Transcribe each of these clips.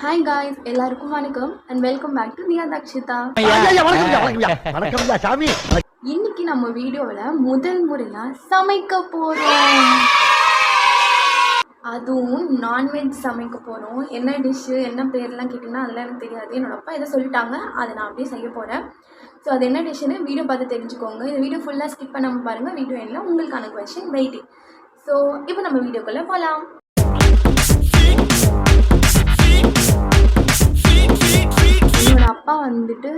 Hi guys எல்லாருக்கும் வணக்கம் and welcome back to Niya Dakshitha வணக்கம் சாமி. இன்னைக்கு நம்ம வீடியோவில் முதல் முறையாக சமைக்க போகிறோம் அதுவும் நான்வெஜ் சமைக்க போகிறோம் என்ன டிஷ்ஷு என்ன பேர்லாம் கேட்டிங்கன்னா அதெல்லாம் எனக்கு தெரியாது. என்னோட அப்பா எதை சொல்லிட்டாங்க. அதை நான் அப்படியே செய்ய போகிறேன் ஸோ அது என்ன டிஷ்ஷுன்னு வீடியோ பார்த்து தெரிஞ்சுக்கோங்க. இந்த வீடியோ ஃபுல்லாக ஸ்கிப் பண்ணாமல் பாருங்கள் வீடியோ எல்லாம் உங்களுக்கான கொஷின் வெயிட்டிங் ஸோ இப்போ நம்ம வீடியோக்குள்ளே போகலாம் அப்பா வந்துட்டு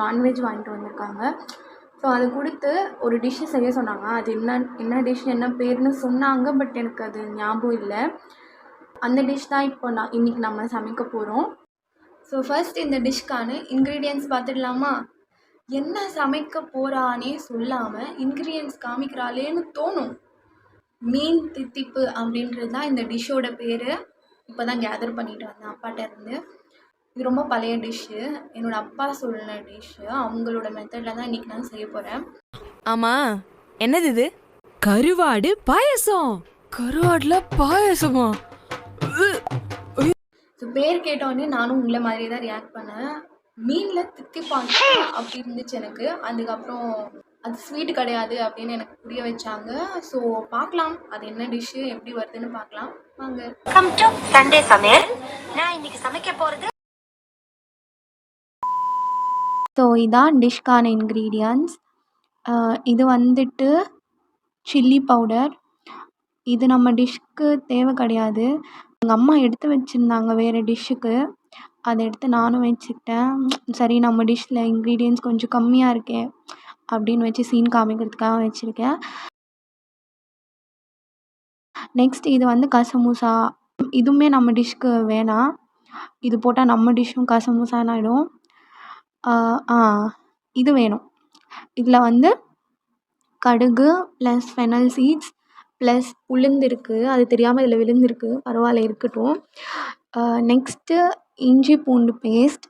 நான்வெஜ் வாங்கிட்டு வந்திருக்காங்க. ஸோ அது கொடுத்து ஒரு டிஷ்ஷு செய்ய சொன்னாங்க. அது என்ன என்ன டிஷ் என்ன பேர்னு சொன்னாங்க பட் எனக்கு அது ஞாபகம் இல்லை. அந்த டிஷ் தான் இப்போ நான் இன்றைக்கி நம்ம சமைக்க போகிறோம் ஸோ ஃபர்ஸ்ட் இந்த டிஷ்க்கான இன்க்ரீடியன்ஸ் பார்த்துடலாமா? என்ன சமைக்க போகிறானே சொல்லாமல் இன்க்ரீடியன்ஸ் காமிக்கிறாளேன்னு தோணும். மீன் தித்திப்பு அப்படின்றது தான் இந்த டிஷ்ஷோட பேர். இப்போ தான் கேதர் பண்ணிட்டு வந்தேன் அப்பாட்ட இருந்து. இது ரொம்ப பழைய டிஷ்ஷு. என்னோடய அப்பா சொல்லின டிஷ்ஷு. அவங்களோட மெத்தடில் தான் இன்றைக்கி நான் செய்ய போகிறேன் ஆமா. என்னது இது? கருவாடு பாயசம். கருவாடுல பாயசமா? ஸோ பேர் கேட்டோடனே நானும் உங்களை மாதிரியே தான் ரியாக்ட் பண்ணேன். மீனில் தித்திப்பாங்க அப்படி இருந்துச்சு எனக்கு. அதுக்கப்புறம் அது ஸ்வீட் கிடையாது அப்படின்னு எனக்கு புரிய வச்சாங்க. ஸோ பார்க்கலாம். அது என்ன டிஷ்ஷு எப்படி வருதுன்னு பார்க்கலாம். வாங்க. வெல்கம் டு சண்டே சமையல் நான் இன்னைக்கு சமைக்க போறது ஸோ இதான் டிஷ்க்கான இன்க்ரீடியன்ஸ் இது வந்துட்டு சில்லி பவுடர் இது நம்ம டிஷ்க்கு தேவை கிடையாது. எங்கள் அம்மா எடுத்து வச்சுருந்தாங்க வேறு டிஷ்ஷுக்கு அதை எடுத்து நானும் வச்சுக்கிட்டேன். சரி நம்ம டிஷ்ஷில் இன்க்ரீடியன்ஸ் கொஞ்சம் கம்மியாக இருக்கே அப்படின்னு வச்சு சீன் காமிக்கிறதுக்காக வச்சுருக்கேன். நெக்ஸ்ட் இது வந்து கசமூசா. இதுவுமே நம்ம டிஷ்க்கு வேணாம். இது போட்டால் நம்ம டிஷ்ஷும் கசமூசான்னு ஆகிடும் இது வேணும். இதில் வந்து கடுகு ப்ளஸ் ஃபெனல் சீட்ஸ் ப்ளஸ் உளுந்து இருக்குது அது தெரியாமல் இதில் விழுந்திருக்கு. பரவாயில்ல இருக்கட்டும். நெக்ஸ்ட்டு இஞ்சி பூண்டு பேஸ்ட்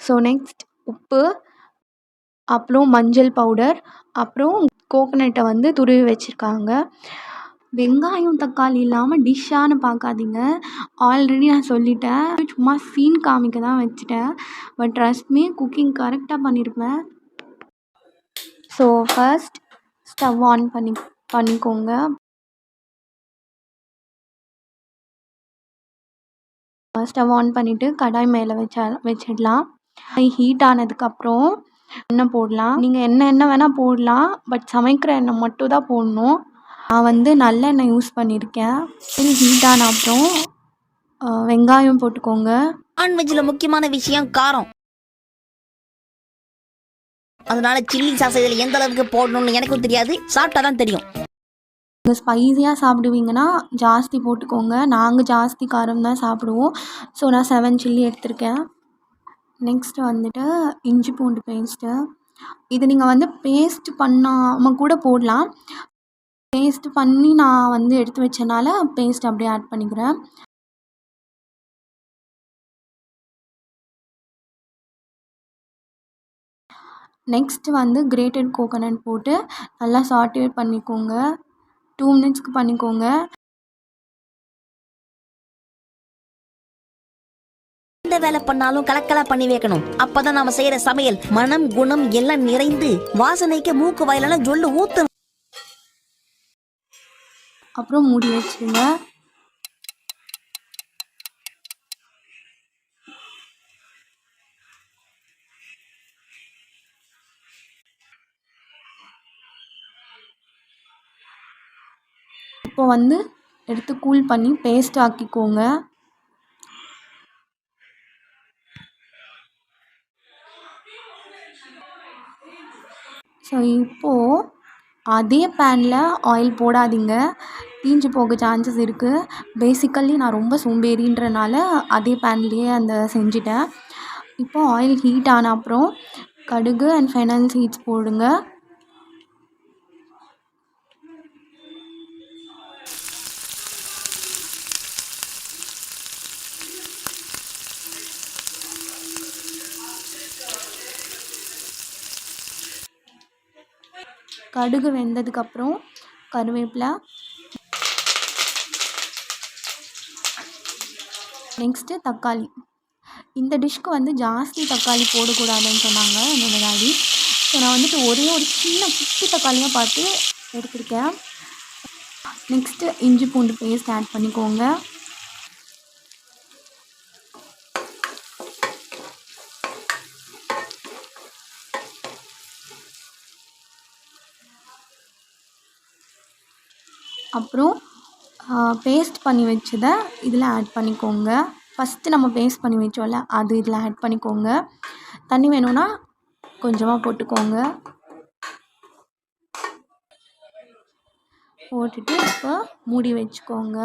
ஸோ நெக்ஸ்ட் உப்பு அப்புறம் மஞ்சள் பவுடர் அப்புறம் கோகனட்டை வந்து துருவி வச்சுருக்காங்க. வெங்காயம் தக்காளி இல்லாமல் டிஷ்ஷான்னு பார்க்காதீங்க. ஆல்ரெடி நான் சொல்லிட்டேன். சும்மா சீன் காமிக்க தான் வச்சுட்டேன். பட் ட்ரஸ்ட் மீ குக்கிங் கரெக்டாக பண்ணியிருப்பேன் ஸோ ஃபர்ஸ்ட் ஸ்டவ் ஆன் பண்ணி பண்ணிக்கோங்க. ஸ்டவ் ஆன் பண்ணிவிட்டு கடாய் மேலே வச்சா வச்சிடலாம். ஹீட் ஆனதுக்கப்புறம் எண்ணெய் போடலாம். நீங்கள் என்ன எண்ணெய் வேணால் போடலாம். பட் சமைக்கிற எண்ணெய் மட்டும் தான் போடணும். நான் வந்து நல்லெண்ணெய் யூஸ் பண்ணியிருக்கேன் ஹீட் ஆன அப்புறம் வெங்காயம் போட்டுக்கோங்க. நான்வெஜ்ல முக்கியமான விஷயம் காரம். அதனால சில்லி சாஸ் இதுல எந்த அளவுக்கு போடணும்னு எனக்கும் தெரியாது. சாப்பிட்டா தான் தெரியும். நீங்கள் ஸ்பைஸியாக சாப்பிடுவீங்கன்னா ஜாஸ்தி போட்டுக்கோங்க. நாங்கள் ஜாஸ்தி காரம் தான் சாப்பிடுவோம். ஸோ நான் செவன் சில்லி எடுத்திருக்கேன். நெக்ஸ்ட் வந்துட்டு இஞ்சி பூண்டு பேஸ்ட்டு இது நீங்கள் வந்து பேஸ்ட் பண்ணாமல் கூட போடலாம். பேஸ்ட் பண்ணி நான் வந்து எடுத்து வச்சனால பேஸ்ட் அப்படியே ஆட் பண்ணிக்கிறேன். நெக்ஸ்ட் வந்து கிரேட்டட் கோகோனட் போட்டு நல்லா சாட்டேட் பண்ணிக்கோங்க. டூ மினிட்ஸ்க்கு பண்ணிக்கோங்க. எந்த வேலை பண்ணாலும் கலக்கலா பண்ணி வைக்கணும். அப்பதான் நாம செய்யற சமையல் மனம் குணம் எல்லாம் நிறைந்து வாசனைக்கு மூக்கு வாயிலான ஜொல்லு ஊத்து அப்புறம் மூடி வச்சுருங்க இப்போ வந்து எடுத்து கூல் பண்ணி பேஸ்ட் ஆக்கிக்கோங்க. ஸோ இப்போது அதே பேனில் ஆயில் போடாதீங்க. தீஞ்சு போக சான்சஸ் இருக்குது பேசிக்கலி நான் ரொம்ப சோம்பேறின்றனால அதே பேன்லேயே அந்த செஞ்சிட்டேன். இப்போது ஆயில் ஹீட் ஆன அப்புறம் கடுகு அண்ட் ஃபெனல் சீட்ஸ் போடுங்கள் கடுகு வெந்ததுக்கப்புறம் கருவேப்பிலை. நெக்ஸ்ட்டு தக்காளி. இந்த டிஷ்க்கு வந்து ஜாஸ்தி தக்காளி போடக்கூடாதுன்னு சொன்னாங்க என்னோடய டாடி ஸோ நான் வந்துட்டு ஒரே ஒரு சின்ன குட்டி தக்காளியாக பார்த்து எடுத்திருக்கேன். நெக்ஸ்ட்டு இஞ்சி பூண்டு பேஸ்ட் ஆட் பண்ணிக்கோங்க. அப்புறம் பேஸ்ட் பண்ணி வச்சதை இதில் ஆட் பண்ணிக்கோங்க. ஃபஸ்ட்டு நம்ம பேஸ்ட் பண்ணி வச்சோம்ல அது இதில் ஆட் பண்ணிக்கோங்க. தண்ணி வேணும்னா கொஞ்சமாக போட்டுக்கோங்க. போட்டுட்டு இப்போ மூடி வச்சுக்கோங்க.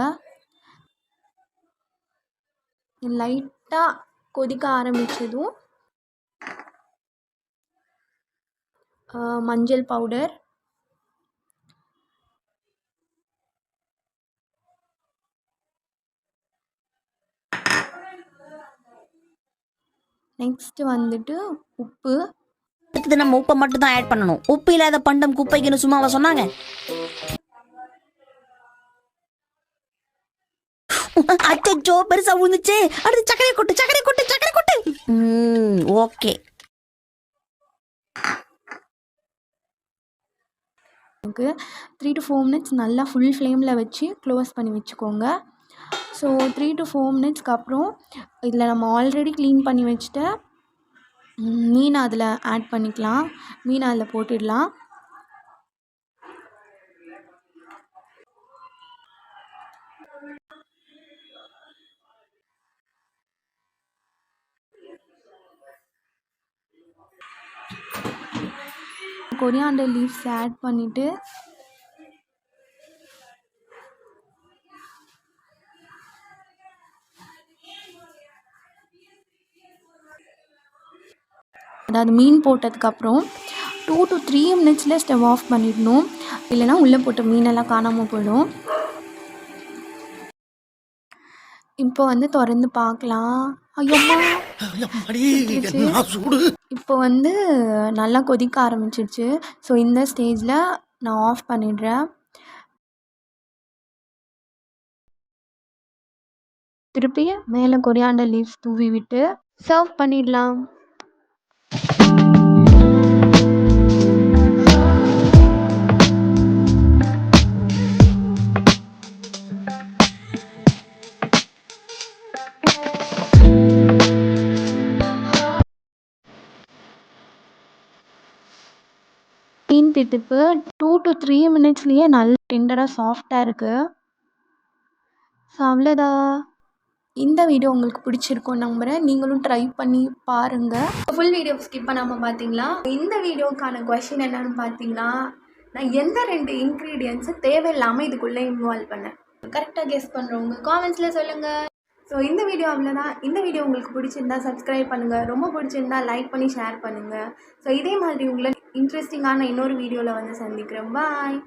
லைட்டாக கொதிக்க ஆரம்பித்ததும் மஞ்சள் பவுடர் நெக்ஸ்ட்டு வந்துட்டு உப்பு. அடுத்தது நம்ம உப்பை மட்டும் தான் ஆட் பண்ணணும். உப்பு இல்லாத பண்டம் குப்பைக்குன்னு சும்மாவா சொன்னாங்க? அச்சோ பெருசா விழுந்துச்சு அடுத்து சக்கரை கொட்டு சக்கரை கொட்டு சக்கரை கொட்டு. ம் okay. Three to four minutes நல்லா ஃபுல் ஃப்ளேமில் வச்சு க்ளோஸ் பண்ணி வச்சுக்கோங்க. ஸோ த்ரீ டு ஃபோர் மினிட்ஸ்க்கு அப்புறம் இதில் நம்ம ஆல்ரெடி க்ளீன் பண்ணி வச்சுட்ட மீனை அதில் ஆட் பண்ணிக்கலாம். மீனை அதில் போட்டுடலாம். கொரியாண்டர் லீவ்ஸ் ஆட் பண்ணிவிட்டு அதாவது மீன் போட்டதுக்கப்புறம் டூ டு த்ரீ மினிட்ஸில் ஸ்டவ் ஆஃப் பண்ணிடணும். இல்லைன்னா உள்ளே போட்ட மீனெல்லாம் காணாமல் போயிடும். இப்போ வந்து திறந்து பார்க்கலாம். இப்போ வந்து நல்லா கொதிக்க ஆரம்பிச்சிடுச்சு ஸோ இந்த ஸ்டேஜில் நான் ஆஃப் பண்ணிடுறேன். திருப்பி மேலே கொரியாண்டர் லீவ்ஸ் தூவி விட்டு சர்வ் பண்ணிடலாம். மீன் டூ டு த்ரீ மினிட்ஸ்லேயே நல்ல டெண்டராக சாஃப்டாக இருக்குது ஸோ அவ்வளோதான் இந்த வீடியோ உங்களுக்கு பிடிச்சிருக்கும் நம்புகிறேன் நீங்களும் ட்ரை பண்ணி பாருங்கள் ஃபுல் வீடியோ ஸ்கிப் பண்ணாமல் பார்த்தீங்களா இந்த வீடியோக்கான கொஷின் என்னன்னு பார்த்தீங்கன்னா நான் எந்த ரெண்டு இன்க்ரீடியன்ஸை தேவையில்லாமல் இதுக்குள்ளே இன்வால்வ் பண்ணேன். கரெக்டாக கெஸ் பண்ணுறவங்க காமெண்ட்ஸில் சொல்லுங்கள் ஸோ இந்த வீடியோ அவ்வளோதான் இந்த வீடியோ உங்களுக்கு பிடிச்சிருந்தா சப்ஸ்கிரைப் பண்ணுங்கள் ரொம்ப பிடிச்சிருந்தா லைக் பண்ணி ஷேர் பண்ணுங்கள் ஸோ இதே மாதிரி உங்களை இன்ட்ரெஸ்டிங்கான இன்னொரு வீடியோவில் வந்து சந்திக்கிறேன் பாய்.